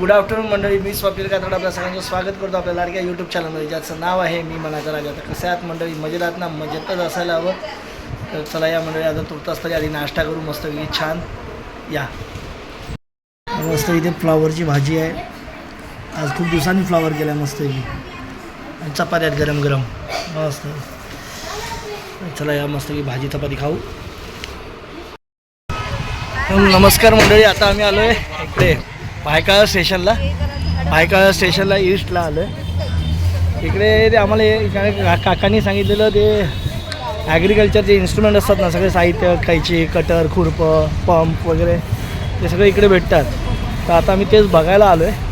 Good afternoon मंडळी मी स्वप्नील कातड आपल्या सगळ्यांचं स्वागत करतो आपल्या लाडक्या यूट्यूब चॅनलमध्ये ज्याचं नाव आहे मी मनाचा राजा तर कसं आहात मंडळी मजेत आहात ना? मजेतच असायला हवं. तर चला या मंडळी आता तुर्तास तरी आधी नाश्ता करू. मस्तपैकी छान या. मस्त इथे फ्लॉवरची भाजी आहे. आज खूप दिवसांनी फ्लॉवर केला मस्त मस्तपैकी आणि चपाती आहेत गरम गरम मस्त. चला या मस्तपैकी भाजी चपाती खाऊ. नमस्कार मंडळी आता आम्ही आलो आहे इकडे. भायकाळा स्टेशनला. भायकाळा स्टेशनला ईस्टला आलो आहे इकडे ते आम्हाला हे काकांनी सांगितलेलं ते ॲग्रिकल्चरचे इन्स्ट्रुमेंट असतात ना सगळे साहित्य कैची कटर खुरपं पंप वगैरे ते सगळे इकडे भेटतात. तर आता आम्ही तेच बघायला आलो आहे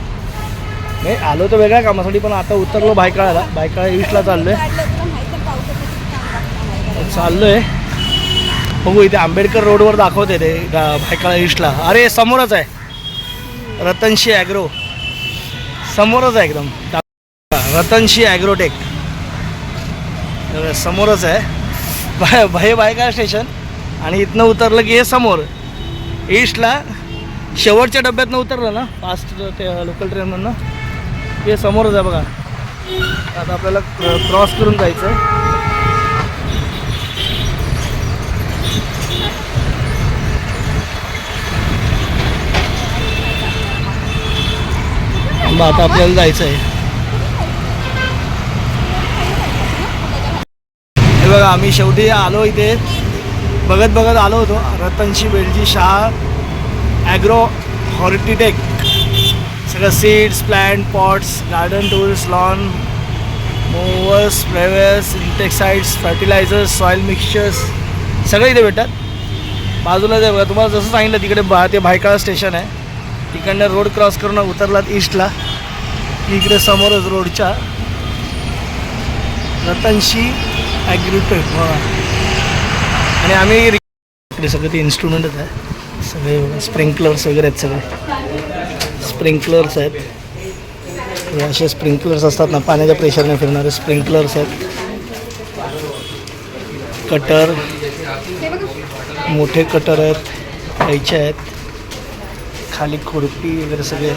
नाही आलो तर वेगळ्या कामासाठी पण आता उतरलो भायकाळाला. भायकाळा ईस्टला चाललो आहे चाललो आहे बघू इथे आंबेडकर रोडवर दाखवते ते बायकाळा भायकाळा ईस्टला अरे समोरच आहे. रतनशी ॲग्रो. समोरच आहे एकदम. रतनशी ॲग्रोटेक. समोरच आहे. भय भाई बायका स्टेशन. आणि इथनं उतरलं की हे समोर. ईस्टला शेवटच्या डब्यातनं उतरलं ना फास्ट ते लोकल ट्रेनमधनं हे समोरच आहे बघा. आता आपल्याला क्रॉस करून जायचं आहे मग आता आपल्याला जायचं आहे. हे बघा आम्ही शेवटी आलो इथे. बघत बघत आलो होतो. रतनशी बेलजी शाह ॲग्रो हॉर्टिटेक सगळं seeds plant pots garden tools lawn mowers flowers insecticides fertilisers soil mixtures सगळे इथे भेटतात. बाजूला जे बघा तुम्हाला जसं सांगितलं तिकडे बा ते भायकाळा स्टेशन आहे. तिकडनं रोड क्रॉस करून उतरलात ईस्टला इकडे समोरच रोडच्या रतनशी ॲग्रिटेक बघा हो. आणि आम्ही इकडे सगळे ते इन्स्ट्रुमेंटच आहे. सगळे स्प्रिंकलर्स वगैरे आहेत सगळे. स्प्रिंकलर्स आहेत. असे स्प्रिंकलर्स असतात ना पाण्याच्या प्रेशरने फिरणारे स्प्रिंकलर्स आहेत. कटर मोठे कटर आहेत खायचे आहेत. खाली खुरपी वगैरे सगळे.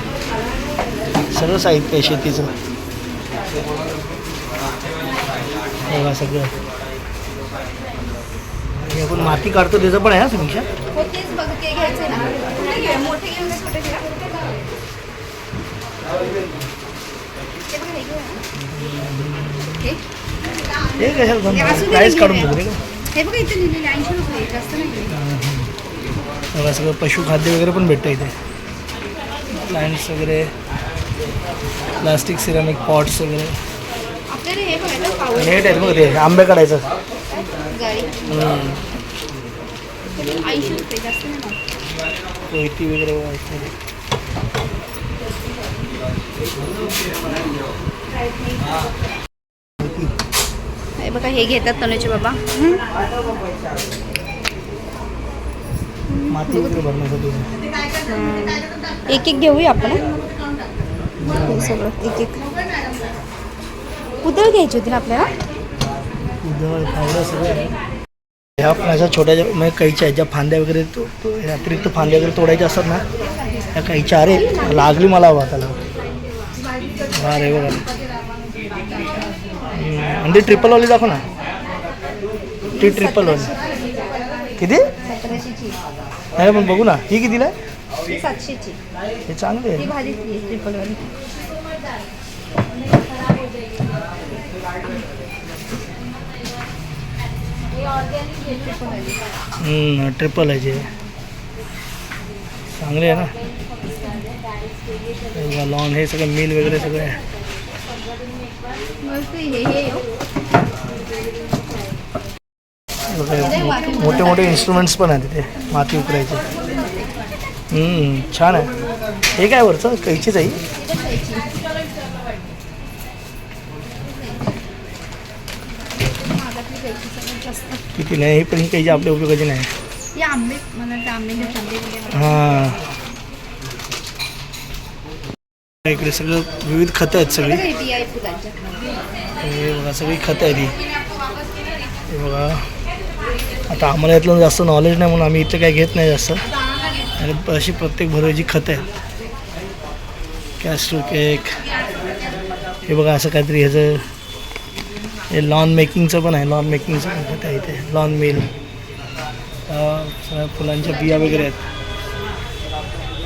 सगळं साहित्य आहे शेतीचं. बघा सगळं. आपण माती काढतो त्याचं पण आहे समीक्षा? हो हे? कशाला प्राईस काढून. बघू रे हे बघा इथे लिहिलेलं ऐंशी रुपये जास्त नाही बघा सगळं पशुखाद्य वगैरे पण भेटतं इथे. प्लॅन्ट्स वगैरे. प्लास्टिक सिरामिक पॉट्स वगैरे. हे हे आहेत बघ ते आंबे काढायचं. कोयती वगैरे. हे बघा हे घेतात तनुचे बाबा. माती वगैरे भरण्यासाठी. एक एक घेऊया आपण. हे सगळं एक एक. उदळ घ्यायची होती ना आपल्याला. ह्या अशा छोट्या ज्या म्हणजे कैच्या आहेत ज्या फांद्या वगैरे तो तो- हे अतिरिक्त फांद्या वगैरे तोडायच्या असतात ना त्या कैच्या. अरे लागली मला हवा त्याला. हा रे बघा हम्म, आणि ती ट्रिपलवाली दाखव ना. ती ट्रिपलवाली किती? नाही पण बघू ना. ही कितीला आहे? सातशेची. हे चांगले ती आहे ट्रिपल आहे जे. चांगले आहे ना? लॉन हे सगळं मिल वगैरे सगळं आहे. मस्त हे हे हो. बघा, मोठे मोठे इन्स्ट्रुमेंट्स पण आहेत तिथे माती उकरायचे छान आहे. हे काय वरचं? कैचीच आहे किती नाही हे पण ही कैची आपल्या उपयोगाची नाही. हे हां. इकडे सगळं विविध खतं आहेत सगळी. बघा, हे आहेत बघा सगळी खतं आहे ती हे बघा. आता आम्हाला यातलं जास्त नॉलेज नाही म्हणून आम्ही इथं काही घेत नाही जास्त. आणि अशी प्रत्येक भरवेची खतं आहेत. कॅस्टर केक हे बघा, असं काहीतरी ह्याचं, हे लॉन मेकिंगचं पण आहे. लॉन मेकिंगचं पण आहे त्या इथे लॉन मिल फुलांच्या बिया वगैरे आहेत.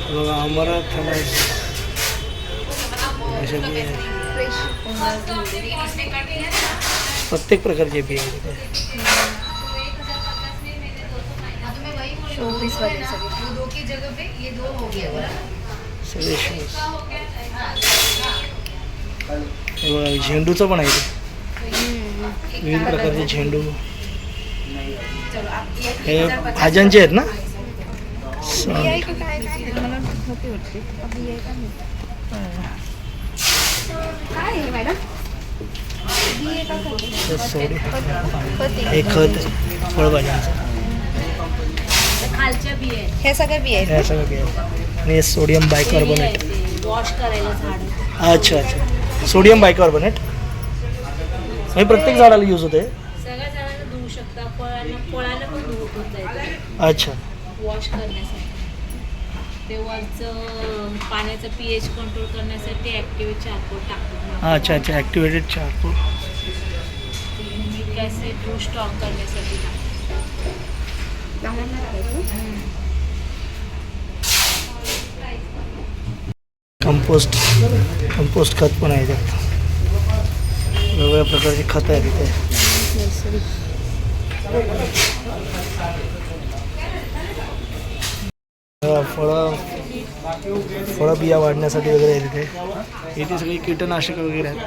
हे बघा अशा बिया प्रत्येक प्रकारचे बिया आहेत शोज हे बघा झेंडूचं पण आहे विविध प्रकारचे झेंडू. हे भाज्यांचे आहेत ना? स- बिया आहे का काय काय आहे? मला नव्हती वाटते बिया आहे का नाही? काय आहे मॅडम? बिया आहे का खत? हे खत. हे फळभाज्यांचं. खालच्या बिया आहेत. हे सगळे बिया आहेत हे सगळं बी आहे. आणि हे सोडियम बायकार्बोनेट ते वॉश करायला झाड. अच्छा अच्छा. सोडियम बायकार्बोनेट म्हणजे प्रत्येक झाडाला यूज होते? सगळ्या झाडाला धुवू शकता फळांना फळाला पण धुवू येतं अच्छा. वॉश करण्यासाठी. ते वरचं पाण्याचं पी एच कंट्रोल करण्यासाठी ॲक्टिव्ह चारकोल टाकतो अच्छा अच्छा. ॲक्टिवेटेड चारकोल ॲसिड स्टॉक करण्यासाठी टाकतो. कंपोस्ट कंपोस्ट खत पण आहे त्यात. वेगवेगळ्या प्रकारचे खतं आहेत इथे. फळ फळ फळं फळं बिया वाढण्यासाठी वगैरे आहे तिथे इथे सगळी कीटकनाशक वगैरे आहेत.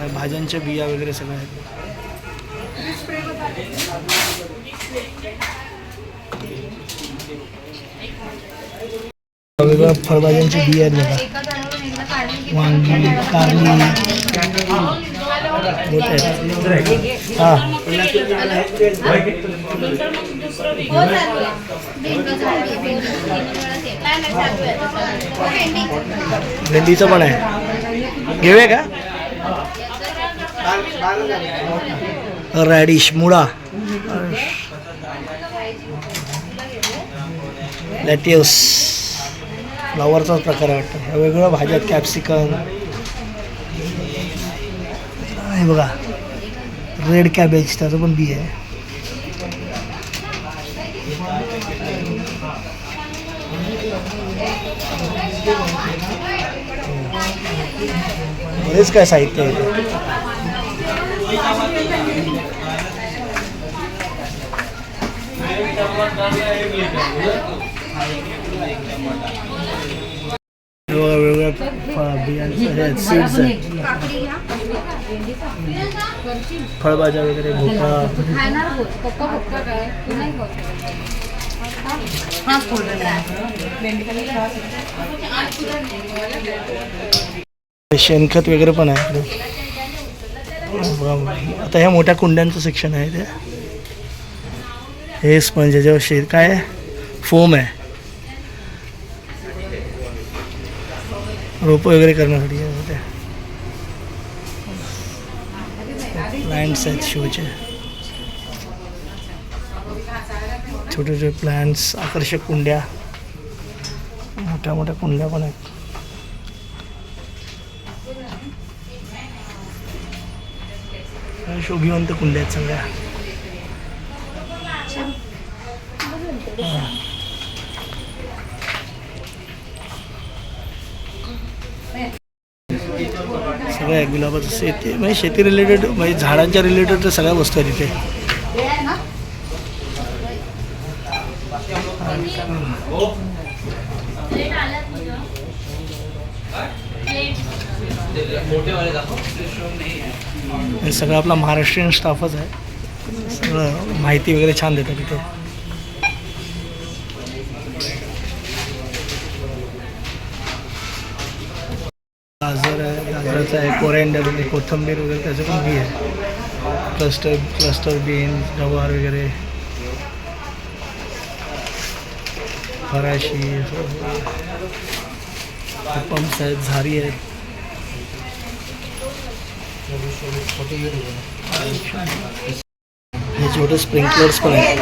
आणि भाज्यांच्या बिया वगैरे सगळ्या आहेत. फळभाज्यांची बिया आहेत बघा. वांगी कारली हां भेंडीचं पण आहे. घेऊया का? रॅडिश मुळा. लॅटियस फ्लावरचाच प्रकार वाटतं. ह्या वेगवेगळ्या भाज्या कॅप्सिकम हे बघा रेड कॅबेज त्याचं पण बी आहे. बरेच काय साहित्य आहे इथे. वेगवेगळ्या बियांचं सीड्स आहेत फळभाज्या वगैरे भोपळा. शेणखत वगैरे पण आहे आता ह्या मोठ्या कुंड्यांचं सेक्शन आहे ते. हे म्हणजे स्पंज ज्याच्यावर शेत काय आहे? फोम आहे. रोपं वगैरे करण्यासाठी आहे प्लांट्स आहेत शोचे. छोटे छोटे प्लांट्स आकर्षक कुंड्या मोठ्या मोठ्या कुंड्या पण आहेत. शोभिवंत कुंड्या आहेत सगळ्या हा. सगळ्या आहे गुलाबाचं शेती म्हणजे शेती रिलेटेड म्हणजे झाडांच्या रिलेटेड तर सगळ्या वस्तू आहेत इथे. सगळं आपला महाराष्ट्रीयन स्टाफच आहे. सगळं माहिती वगैरे छान देतात तिथे गाजर आहे. आहे कोरेंडर आहे कोथिंबीर वगैरे त्याचं पण बी आहे क्लस्टर क्लस्टर बीन गवार वगैरे फराशी पंप्स आहेत झारी हे छोटे स्प्रिंकलर्स पण आहेत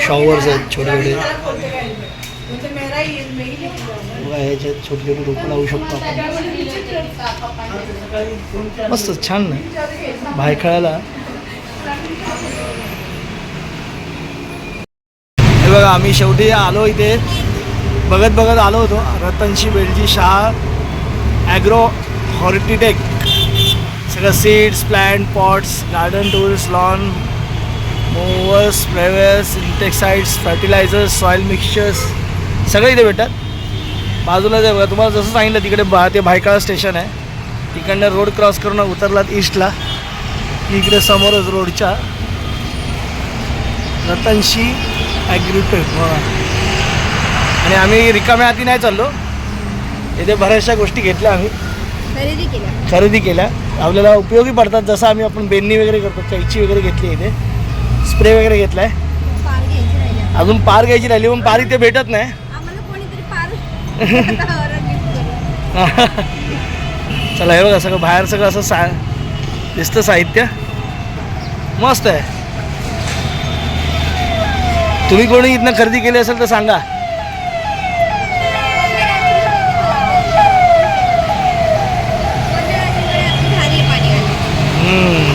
शॉवर्स आहेत छोटे छोटे ह्याच्यात छोटे छोटी रोपं लावू शकतो आपण. मस्त छान ना भायखळ्याला हे बघा आम्ही शेवटी आलो इथे. बघत बघत आलो होतो. रतनशी बेलजी शहा ॲग्रो हॉर्टिटेक सगळं seeds plant pots garden tools lawn mowers flowers insecticides fertilisers soil mixtures सगळे इथे भेटतात. बाजूला जे बघा तुम्हाला जसं सांगितलं तिकडे बा ते भायकाळा स्टेशन आहे. तिकडनं रोड क्रॉस करून उतरलात ईस्टला इकडे समोरच रोडच्या रतनशी ॲग्रिटेक बघा आणि आम्ही रिकाम्या हाती नाही चाललो. इथे बऱ्याचशा गोष्टी घेतल्या आम्ही. खरेदी केल्या. खरेदी केल्या. आपल्याला उपयोगी पडतात जसं आम्ही आपण बेन्नी वगैरे करतो कैची वगैरे घेतली इथे. स्प्रे वगैरे घ्यायची राहिली. अजून पार घ्यायची राहिली पण पार इथे भेटत नाही. चला हे बघा सगळं बाहेर सगळं असं सा दिसतं साहित्य. मस्त आहे. तुम्ही कोणी इथनं खरेदी केली असेल तर सांगा. हम्म.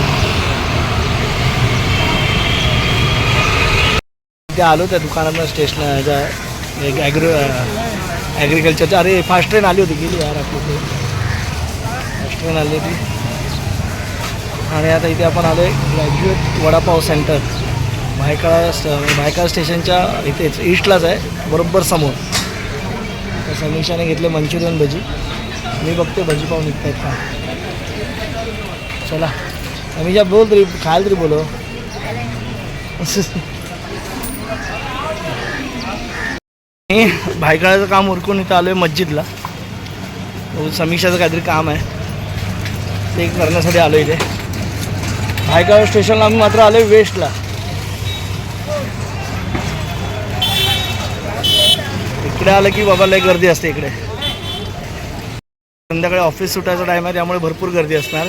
ते आलो त्या दुकानातनं स्टेशन एक ॲग्रो ॲग्रिकल्चरच्या अरे फास्ट ट्रेन आली होती गेली यार आपली फास्ट ट्रेन आली होती. आणि आता इथे आपण आलो आहे ग्रॅज्युएट वडापाव सेंटर भायखळा स्ट स्टेशनच्या इथेच ईस्टलाच आहे बरोबर समोर. तर समीक्षाने घेतले मंचुरियन भजी. मी बघते भजी पाव निघत आहेत का. चला. समीक्षा बोल तरी खायला तरी बोलो मी भायखळ्याचं काम उरकून इथं आलो आहे मस्जिदला समीक्षाचं काहीतरी काम आहे. ते करण्यासाठी आलो इथे. भायकाळ स्टेशनला आम्ही मात्र आलो आहे वेस्टला. इकडे आलं की बाबा लय गर्दी असते इकडे. संध्याकाळी ऑफिस सुटायचा टाईम आहे त्यामुळे भरपूर गर्दी असणार.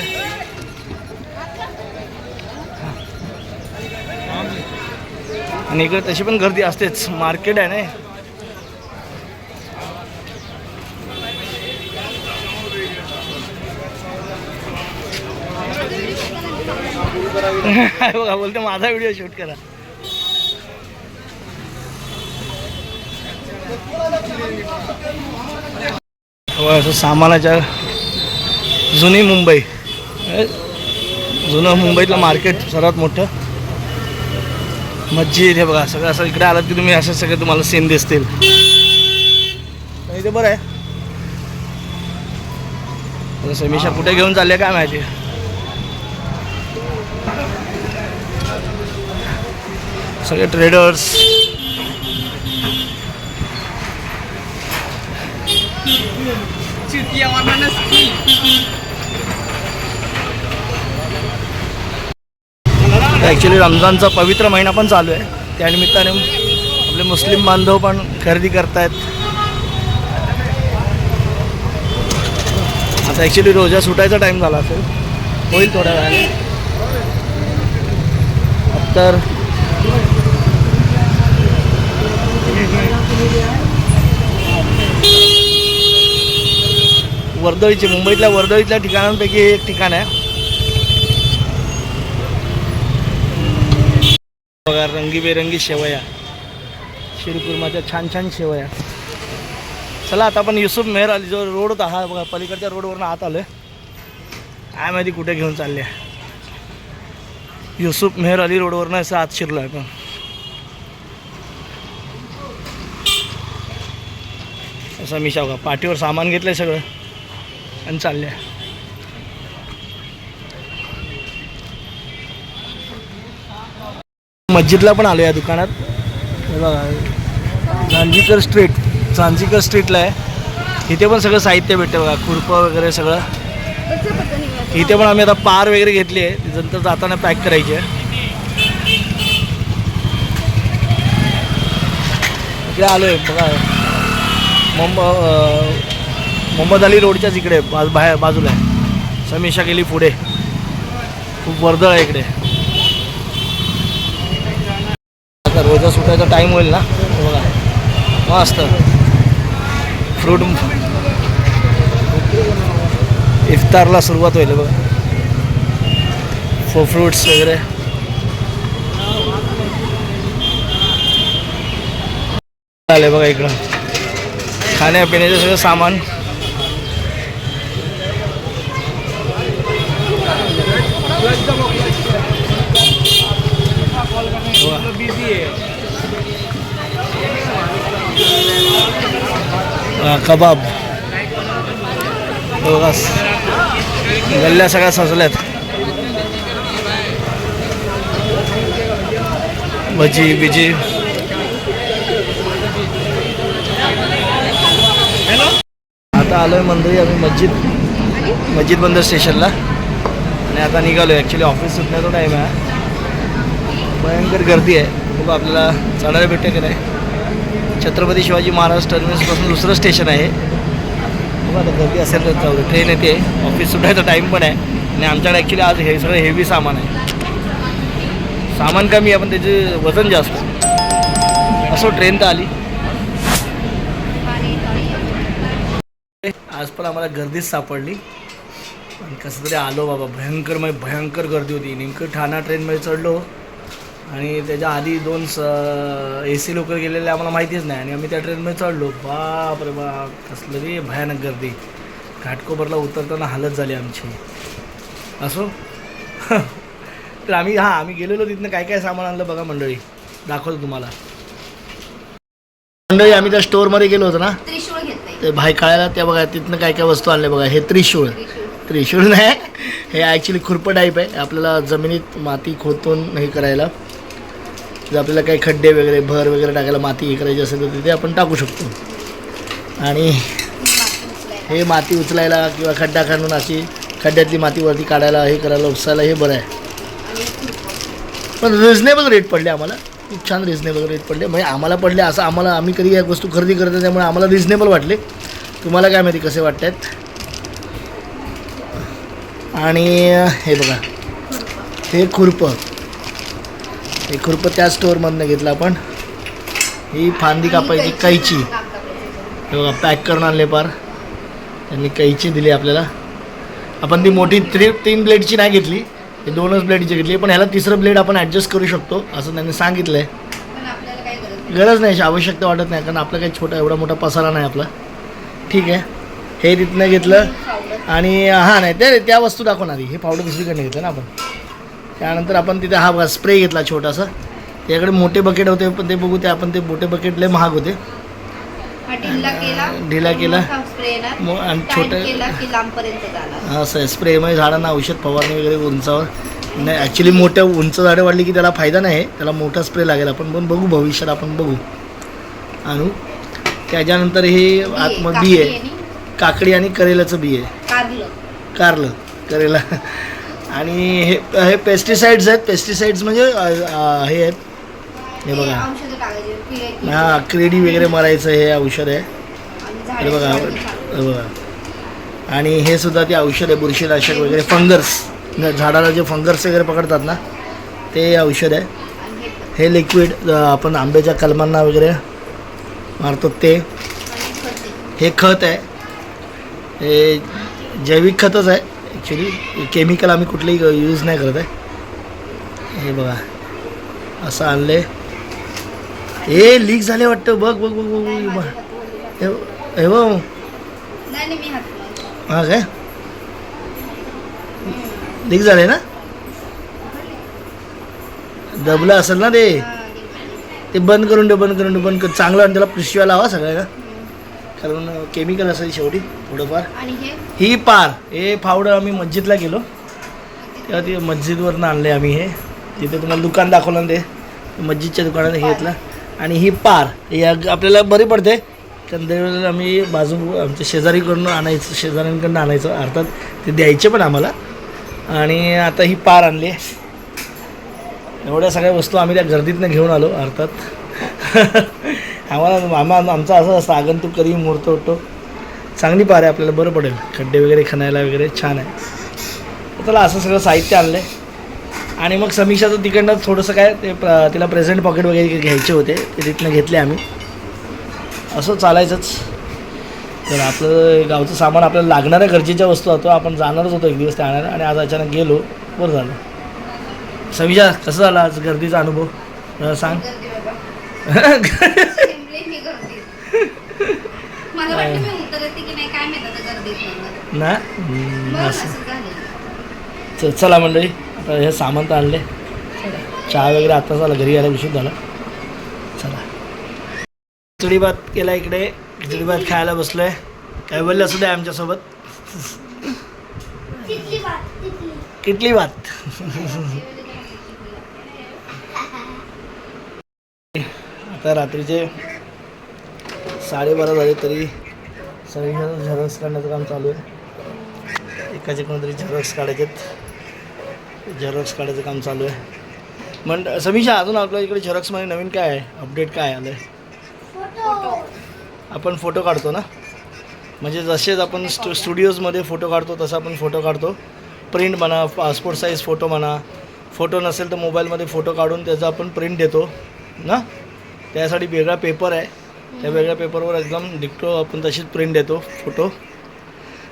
आणि इकडे तशी पण गर्दी असतेच. मार्केट आहे ना बघा बोलते माझा व्हिडिओ शूट करा. हो, असं सामानाच्या जुनी मुंबई. जुनं मुंबईतलं मार्केट सर्वात मोठं. मस्जिद हे बघा सगळं असं इकडे आलात की तुम्ही असे सगळे तुम्हाला सीन दिसतील. पण इथे बरं आहे. आता समीक्षा कुठे घेऊन चालले काय माहिती? सगळे ट्रेडर्स ॲक्च्युली रमजानचा पवित्र महिना पण चालू आहे. त्यानिमित्ताने आपले मुस्लिम बांधव पण खरेदी करतायत. आता ॲक्च्युली रोजा सुटायचा टाईम झाला असेल. होईल थोड्या वेळाने. तर वर्दळीचे मुंबईतल्या वर्दळीतल्या ठिकाणांपैकी एक ठिकाण आहे. बघा रंगीबेरंगी शेवया. शिरकुर्माच्या छान छान शेवया. चला आता आपण युसुफ मेहर अली जो रोड होता हा बघा पलीकडच्या रोडवरून आत आलोय. काय माहिती कुठे घेऊन चालले. युसुफ मेहर अली रोडवरनं असं आत शिरलो आहे पण असं मी बघा पाठीवर सामान घेतलं आहे सगळं. आणि चाललं आहे मस्जिदला पण आलो या दुकानात. हे बघा. झांजीकर स्ट्रीट चांदीकर स्ट्रीटला आहे. इथे पण सगळं साहित्य भेटतं बघा. खुरपं वगैरे सगळं. इथे पण आम्ही आता पार वगैरे घेतली आहे. नंतर जाताना पॅक करायची आहे. इकडे आलो आहे बघा. मुंब मोहम्मद अली रोडच्याच इकडे बाज बाहेर बाजूला आहे. समीक्षा गेली पुढे. खूप वर्दळ आहे इकडे. आता रोजा सुटायचा टाईम होईल ना? बघा. मस्त. फ्रूट इफ्तारला सुरुवात होईल बघा. फो फ्रूट्स वगैरे. आले बघा इकडं. खाण्यापिण्याचं सगळं सामान। हा, कबाब। हे बघा गल्ल्या सगळ्या सजल्यात भजी बिजी। आता आलोय मंदिरी आम्ही मस्जिद मस्जिद बंदर स्टेशनला. आणि आता निघालो ॲक्च्युली ऑफिस सुटण्याचा टाईम आहे. भयंकर गर्दी आहे. खूप आपल्याला चढायला भेटते की नाही? छत्रपती शिवाजी महाराज टर्मिनसपासून दुसरं स्टेशन आहे खूप आता गर्दी असेल तर जाऊ ट्रेन येते. ऑफिस सुटायचा टाईम पण आहे. आणि आमच्याकडे ॲक्च्युली आज हे सगळं हेवी सामान आहे. सामान कमी आहे पण त्याचे वजन जास्त. असो ट्रेन तर आली. आज पण आम्हाला गर्दीच सापडली. पण कसं तरी आलो बाबा भयंकर म्हणजे भयंकर गर्दी होती. नेमकं ठाणा ट्रेनमध्ये चढलो. आणि त्याच्या आधी दोन स ए सी लोकल गेलेले आम्हाला माहितीच नाही. आणि आम्ही त्या ट्रेनमध्ये चढलो. बाप रे बाप कसलं रे भयानक गर्दी. घाटकोपरला उतरताना हालत झाली आमची. असो. तर आम्ही हां आम्ही गेलेलो तिथनं काय काय सामान आणलं बघा मंडळी. दाखवतो तुम्हाला. मंडळी आम्ही त्या स्टोअरमध्ये गेलो होतो ना? त्रिशूळ ते भाई काळायला त्या बघा तिथनं काय काय वस्तू आणल्या बघा हे त्रिशूळ. त्रिशूळ नाही हे ॲक्च्युली खुरपं टाईप आहे. आपल्याला जमिनीत माती खोदून हे करायला जर आपल्याला काही खड्डे वगैरे भर वगैरे टाकायला माती हे करायची असेल तर तिथे आपण टाकू शकतो. आणि हे माती उचलायला किंवा खड्डा खाणून अशी खड्ड्यातली माती वरती काढायला हे करायला उपसायला हे बरं आहे. पण रिजनेबल रेट पडले आम्हाला. खूप छान रिजनेबल रेट पडले. म्हणजे आम्हाला पडले असं आम्हाला आम्ही कधी या वस्तू खरेदी करतो त्यामुळे आम्हाला रिजनेबल वाटले. तुम्हाला काय माहिती कसे वाटत आहेत आणि हे बघा. हे खुरपं. हे खुरपं त्या स्टोअरमधनं घेतलं आपण. ही फांदी कापायची कैची. हे बघा पॅक करून आणले पार. त्यांनी कैची दिली आपल्याला. आपण ती मोठी थ्री तीन ब्लेडची नाही घेतली. ही दोनच ब्लेडची घेतली. पण ह्याला तिसरं ब्लेड आपण ॲडजस्ट करू शकतो असं त्यांनी सांगितलं आहे गरज गरज नाही अशी आवश्यकता वाटत नाही कारण आपलं काही छोटा एवढा मोठा पसारा नाही आपला. ठीक आहे. हे तिथनं घेतलं. आणि हां नाही ते त्या वस्तू दाखवणार हे पावडर दुसरीकडे घेतलं ना आपण. त्यानंतर आपण तिथे हा स्प्रे घेतला छोटासा. त्याकडे मोठे बकेट होते पण ते बघू ते आपण ते मोठे बकेट लय महाग होते. ढिला केला. स्प्रे आणि छोटं हा असं आहे. स्प्रेमध्ये झाडांना औषध फवारणी वगैरे उंचावर. नाही ॲक्च्युली मोठ्या उंच झाडं वाढली की त्याला फायदा नाही. त्याला मोठा स्प्रे लागेल. आपण पण बघू भविष्यात आपण बघू. आणू. त्याच्यानंतर हे आतमध्ये बी आहे. काकडी आणि करेलाचं बी आहे. कारलं. कारलं करेला. आणि हे हे पेस्टिसाइड्स आहेत. पेस्टिसाइड्स म्हणजे हे आहेत. हे बघा. हा क्रेडी वगैरे मारायचं हे औषध आहे. हे बघा हे बघा. आणि हे सुद्धा ते औषध आहे बुरशीनाशक वगैरे फंगर्स झाडाला जे फंगर्स वगैरे पकडतात ना ते औषध आहे. हे लिक्विड आपण आंब्याच्या कलमांना वगैरे मारतो ते. हे खत आहे. हे जैविक खतच आहे. ॲक्च्युली केमिकल आम्ही कुठलंही यूज नाही करत आहे. हे बघा. असं आणले हे लीक झाले वाटतं. बघ बघ बघ बघ बघ. हे बघ. हा काय? लीक झाले ना? दबलं असेल ना ते? ते बंद करून दे बंद करून दे बंद कर चांगलं आणि त्याला पिशव्या लावा सगळ्याला कारण केमिकल असेल शेवटी थोडंफार. आणि हे? पार हे पावडर आम्ही मस्जिदला गेलो. तेव्हा ते मस्जिदवरनं आणले आम्ही हे. तिथे तुम्हाला दुकान दाखवलं ना ते. मस्जिदच्या दुकानात हे घेतलं. आणि ही पार हे आपल्याला बरी पडते. कारण दरवेळेला आम्ही बाजू आमच्या शेजारीकडून आणायचं शेजाऱ्यांकडून आणायचं. अर्थात ते द्यायचे पण आम्हाला. आणि आता ही पार आणली एवढ्या सगळ्या वस्तू आम्ही त्या गर्दीतनं घेऊन आलो अर्थात. आम्हाला आम्हा आमचं असं असतं आगंतुक कधी मुहूर्त होतो चांगली पार आहे आपल्याला बरं पडेल. खड्डे वगैरे खणायला वगैरे छान आहे. त्याला चला असं सगळं साहित्य आणलं आहे आणि मग समीक्षाचं तिकडनं थोडंसं काय ते प्र- तिला प्रेझेंट पॉकेट वगैरे घ्यायचे होते. ते तिथनं घेतले आम्ही. असं चालायचंच. तर आपलं गावचं सामान आपल्याला लागणाऱ्या गरजेच्या वस्तू होतो आपण जाणारच होतो एक दिवस त्या आणायला. आणि आज अचानक गेलो बरं झालं. सविजा कसं झाला आज गर्दीचा अनुभव? सांग. ना? असं. चला मंडळी आता हे सामान तर आणले. चहा वगैरे आत्ताच आला घरी यायला उशीर झाला. चला. खिचडी भात केला इकडे. खिचडी भात खायला बसलोय. काय बोलले असू दे आमच्यासोबत. किटली भात. आता रात्रीचे साडेबारा झाले तरी सगळी झेरॉक्स काढण्याचं काम चालू आहे. एकाचे कोणतरी झेरॉक्स काढायचेत. झेरॉक्स काढायचं काम चालू आहे. म्हण समीक्षा अजून आपल्या इकडे झेरॉक्समध्ये नवीन काय आहे? अपडेट काय आलं आहे आपण फोटो काढतो ना? म्हणजे जसेच आपण स्टु स्टुडिओजमध्ये फोटो काढतो तसं आपण फोटो काढतो. प्रिंट म्हणा पासपोर्ट साईज फोटो म्हणा. फोटो नसेल तर मोबाईलमध्ये फोटो काढून त्याचा आपण प्रिंट देतो. ना? त्यासाठी वेगळा पेपर आहे. त्या वेगळ्या पेपरवर एकदम डिक्टो आपण तशीच प्रिंट देतो फोटो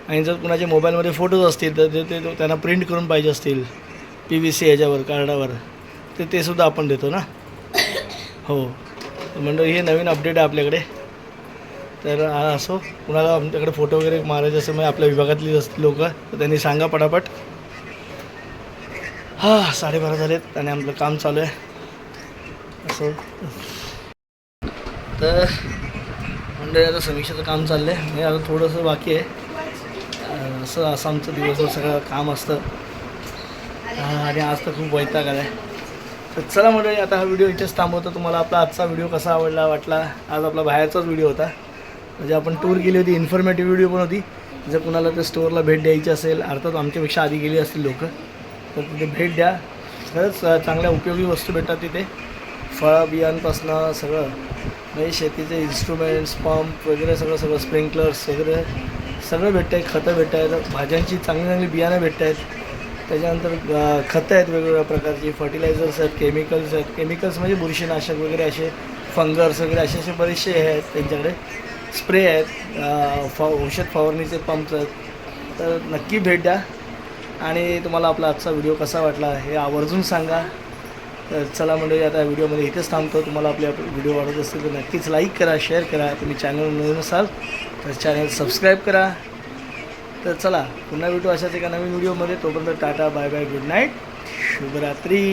आणि जर कुणाच्या मोबाईलमध्ये फोटोज असतील तर ते ते त्यांना प्रिंट करून पाहिजे असतील पी व्ही सी ह्याच्यावर कार्डावर. तर ते सुद्धा आपण देतो ना. हो. म्हणजे हे नवीन अपडेट आहे आपल्याकडे. तर असो कुणाला आमच्याकडे फोटो वगैरे मारायचे असेल म्हणजे आपल्या विभागातली असतील लोक तर त्यांनी सांगा पटापट. हां साडेबारा झालेत आणि आपलं काम चालू आहे. असं. तर मंडळी आता समीक्षेचं काम चाललं आहे म्हणजे आता थोडंसं बाकी आहे. असं असं आमचं दिवसभर सगळं काम असतं. आणि आज तर खूप वैताग आला आहे तर चला मंडळी आता हा व्हिडिओ इथेच थांबवतो. तुम्हाला आपला आजचा व्हिडिओ कसा आवडला वाटला? आज आपला बाहेरचाच व्हिडिओ होता. म्हणजे आपण टूर गेली होती इन्फॉर्मेटिव्ह व्हिडिओ पण होती. जर कुणाला त्या स्टोअरला भेट द्यायची असेल अर्थात आमच्यापेक्षा आधी गेली असतील लोक तर तिथे भेट द्या. खरंच चांगल्या उपयोगी वस्तू भेटतात तिथे. फळं बियांपासनं सगळं. म्हणजे शेतीचे इन्स्ट्रुमेंट्स पंप वगैरे सगळं सगळं स्प्रिंकलर्स वगैरे सगळं भेटतं आहे खतं भेटत आहेत. भाज्यांची चांगली चांगली बियाणं भेटत आहेत. त्याच्यानंतर खतं आहेत वेगवेगळ्या प्रकारची फर्टिलायझर्स आहेत केमिकल्स आहेत. केमिकल्स म्हणजे बुरशीनाशक वगैरे असे फंगर्स वगैरे असे असे बरेचसे हे आहेत त्यांच्याकडे. स्प्रे आहेत फा औषध फवारणीचे पंप्स आहेत. तर नक्की भेट द्या. आणि तुम्हाला आपला आजचा व्हिडिओ कसा वाटला हे आवर्जून सांगा. तर चला मंडळी आता व्हिडिओमध्ये इथेच थांबतो. तुम्हाला आपले व्हिडिओ आवडत असतील तर नक्कीच लाईक करा शेअर करा. तुम्ही चॅनल नवीन असाल तर चॅनल सबस्क्राईब करा. तर चला पुन्हा भेटू अशाच एका नवीन व्हिडिओमध्ये. तोपर्यंत tata bye bye good night शुभरात्री.